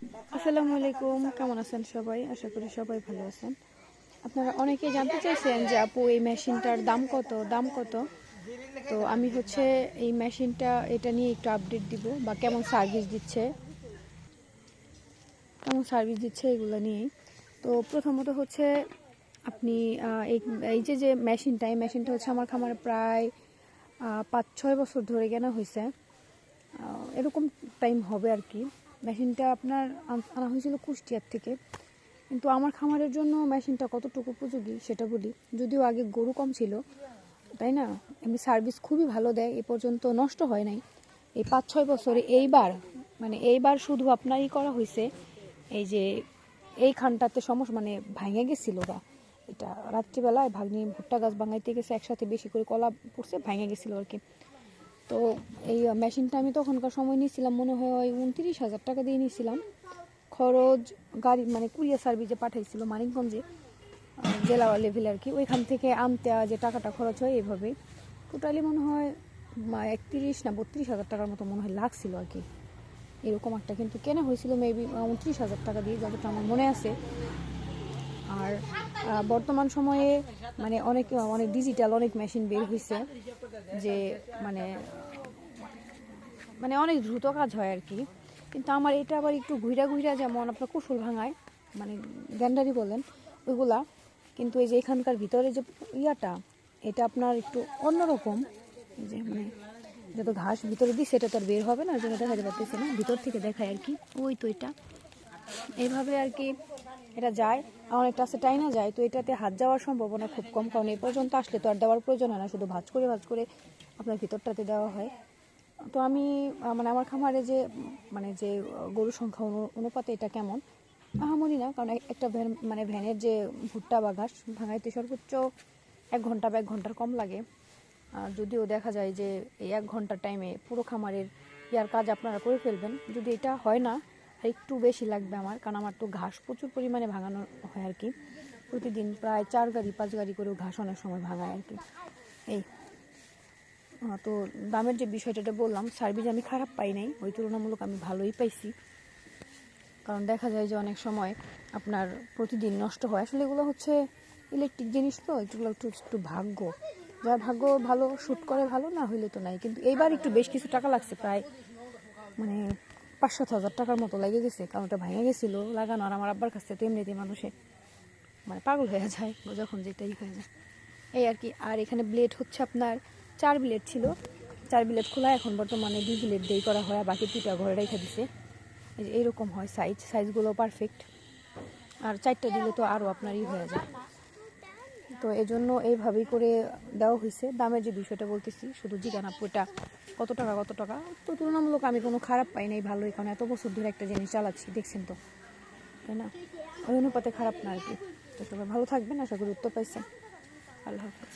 আসসালামু আলাইকুম, কেমন আছেন সবাই? আশা করি সবাই ভালো আছেন। আপনারা অনেকে জানতে চাইছেন যে আপু, এই মেশিনটার দাম কত? দাম কত? তো আমি হচ্ছে এই মেশিনটা, এটা নিয়ে একটু আপডেট দিব, বা কেমন সার্ভিস দিচ্ছে? কেমন সার্ভিস দিচ্ছে এগুলো নিয়েই। তো প্রথমত হচ্ছে, আপনি এই এই যে যে মেশিনটা, এই মেশিনটা হচ্ছে আমার খামারে প্রায় পাঁচ ছয় বছর ধরে কেনা হয়েছে এরকম টাইম হবে আর কি। মেশিনটা আপনার আনা হয়েছিল কুষ্টিয়ার থেকে। কিন্তু আমার খামারের জন্য মেশিনটা কতটুকু উপযোগী সেটা বলি। যদিও আগে গরু কম ছিল, তাই না? এমনি সার্ভিস খুবই ভালো দেয়, এ পর্যন্ত নষ্ট হয় নাই। এই পাঁচ ছয় বছরে এইবার মানে এইবার শুধু আপনারই করা হয়েছে, এই যে এইখানটাতে সমস্যা মানে ভাঙে গেছিল ওরা। এটা রাত্রিবেলায় ভাগ্নি ভুট্টা গাছ ভাঙাইতে গেছে, একসাথে বেশি করে কলা পড়ছে, ভাঙে গেছিল আর কি। তো এই মেশিনটা আমি তখনকার সময় নিয়েছিলাম, মনে হয় ওই উনত্রিশ হাজার টাকা দিয়ে নিয়েছিলাম। খরচ, গাড়ি মানে কুরিয়ার সার্ভিসে পাঠাইছিল মানিকগঞ্জে জেলা লেভেলে আর কি। ওইখান থেকে আনতে যে টাকাটা খরচ হয় এভাবে। টোটালি মনে হয় একত্রিশ না বত্রিশ হাজার টাকার মতো মনে হয় লাগছিল আর কি। এরকম একটা কিন্তু কেনা হয়েছিল মেবি উনত্রিশ হাজার টাকা দিয়ে, যতটা আমার মনে আছে। আর বর্তমান সময়ে মানে অনেক অনেক ডিজিটাল অনেক মেশিন বের হয়েছে যে মানে মানে অনেক দ্রুত কাজ হয় আর কি। কিন্তু আমার এটা আবার একটু ঘুরা ঘুরা যেমন আপনার কুশল ভাঙায় মানে গ্যান্ডারি বলেন, ওইগুলা। কিন্তু এই যে এখানকার ভিতরে যে ইয়াটা, এটা আপনার একটু অন্যরকম। যে মানে যত ঘাস ভিতরে দিই সেটা তো আর বের হবে না, ওই জন্য দেখা যাচ্ছে না, ভিতর থেকে দেখায় আর কি। ওই তো এটা। এইভাবে আর কি এটা যায় অনেকটা আছে টাইনা যায়, তো এটাতে হাত যাওয়ার সম্ভাবনা খুব কম, কারণ এই পর্যন্ত আসলে তো আর দেওয়ার প্রয়োজন হয় না, শুধু ভাজ করে ভাজ করে আপনার ভিতরটাতে দেওয়া হয়। তো আমি মানে আমার খামারে যে মানে যে গরুর সংখ্যা অনু- অনুপাতে এটা কেমন? আহামরি না, কারণ একটা ভ্যান মানে ভ্যানের যে ভুট্টা বা ঘাস ভাঙাইতে সর্বোচ্চ এক ঘণ্টা বা এক ঘণ্টার কম লাগে। আর যদিও দেখা যায় যে এই এক ঘণ্টার টাইমে পুরো খামারের ইয়ার কাজ আপনারা করে ফেলবেন, যদি এটা হয় না আর একটু বেশি লাগবে আমার, কারণ আমার তো ঘাস প্রচুর পরিমাণে ভাঙানো হয় আর কি। প্রতিদিন প্রায় চার গাড়ি, পাঁচ গাড়ি করেও ঘাস অনেক সময় ভাঙায় আর কি। এই তো দামের যে বিষয়টা বললাম সার্ভিস আমি খারাপ পাই নাই, ওই তুলনামূলক আমি ভালোই পাইছি। কারণ দেখা যায় যে অনেক সময় আপনার প্রতিদিন নষ্ট হয়। আসলে এগুলো হচ্ছে ইলেকট্রিক জিনিস তো, এগুলো একটু একটু ভাগ্য। যার ভাগ্য ভালো শ্যুট করে ভালো, না হইলে তো নাই। কিন্তু এইবার একটু বেশ কিছু টাকা লাগছে, প্রায় মানে পাঁচ সাত হাজার টাকার মতো লেগে গেছে কারণ ওটা ভেঙে গেছিল, লাগানো। আর আমার আব্বার কাছে তো এমনিতেই মানুষে মানে পাগল হয়ে যায়, যখন যেটাই হয়ে যায়। এই আর কি। আর এখানে ব্লেড হচ্ছে আপনার চার ব্লেড ছিল। চার ব্লেড খোলা এখন বর্তমানে দুই ব্লেড দিয়ে করা হয়, আর বাকি দুটা ঘরে রেখে দিছে। এই যে এইরকম হয় সাইজ সাইজগুলো পারফেক্ট আর চারটা দিলে তো আরও আপনার ই হয়ে যায়। তো এজন্য এইভাবেই করে দেওয়া হয়েছে দামের যে বিষয়টা বলতেছি, শুধু জিজ্ঞান এটা কত টাকা কত টাকা? তো তুলনামূলক আমি কোনো খারাপ পাই নাই ভালোই, কারণ এত বছর ধরে একটা জিনিস চালাচ্ছি, দেখছেন তো? তাই না? ওই অনুপাতে খারাপ না আর কি। তো সবাই ভালো থাকবেন, আশা করি উত্তর পাইছেন। আল্লাহ হাফিজ।